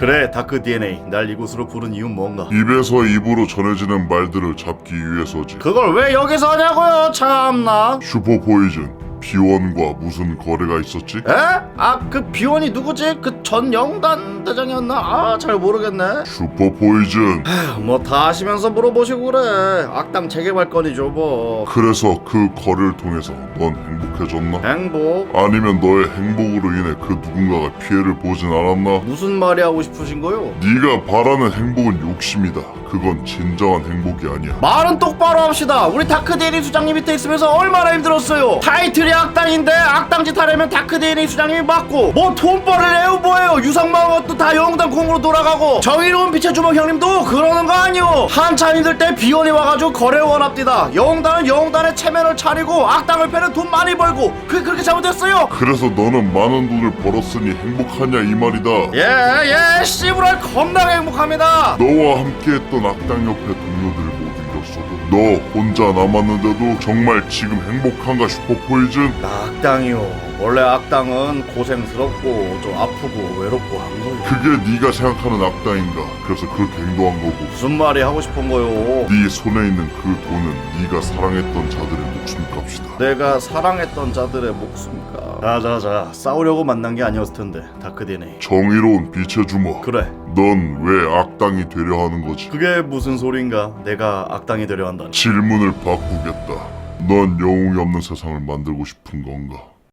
그래 다크 DNA 날 이곳으로 부른 이유 뭔가? 입에서 입으로 전해지는 말들을 잡기 위해서지. 그걸 왜 여기서 하냐고요 참나. 슈퍼 포이즌 비원과 무슨 거래가 있었지? 에? 아 그 비원이 누구지? 그 전 영단 대장이었나? 아 잘 모르겠네 슈퍼 포이즌. 뭐 다 아시면서 물어보시고 그래 악당 재개발 건이죠 뭐 그래서 그 거래를 통해서 넌 행복해졌나? 행복 아니면 너의 행복으로 인해 그 누군가가 피해를 보진 않았나? 무슨 말이 하고 싶으신 거요? 네가 바라는 행복은 욕심이다. 그건 진정한 행복이 아니야. 말은 똑바로 합시다. 우리 다크 데니 수장님 밑에 있으면서 얼마나 힘들었어요. 타이틀이 악당인데 악당짓 하려면 다크 데니 수장님이 맞고 뭐 돈벌을 해요 뭐예요. 유성마은 것도 다 영당 공으로 돌아가고 정의로운 빛의 주먹 형님도 그러는 거 아니오. 한참 힘들 때 비원이 와가지고 거래를 원합디다. 영단은 영단의 체면을 차리고 악당을 패는 돈 많이 벌고 그게 그렇게 잘못됐어요. 그래서 너는 많은 돈을 벌었으니 행복하냐 이 말이다. 예예 씨부랄 겁나게 행복합니다. 너와 함께했던 악당 옆에 동료들 모두 잃었어도 너 혼자 남았는데도 정말 지금 행복한가 슈퍼 포이즌? 나 악당이요. 원래 악당은 고생스럽고 좀 아프고 외롭고 한 거요. 그게 네가 생각하는 악당인가? 그래서 그렇게 행동한 거고 무슨 말이 하고 싶은 거요? 네 손에 있는 그 돈은 네가 사랑했던 자들의 목숨값이다. 내가 사랑했던 자들의 목숨가. 자자자 싸우려고 만난 게 아니었을 텐데 다크 DNA. 정의로운 빛의 주먹. 그래. 넌 왜 악당이 되려 하는 거지? 그게 무슨 소린가? 내가 악당이 되려 한다니. 질문을 바꾸겠다. 넌 영웅이 없는 세상을 만들고 싶은 건가?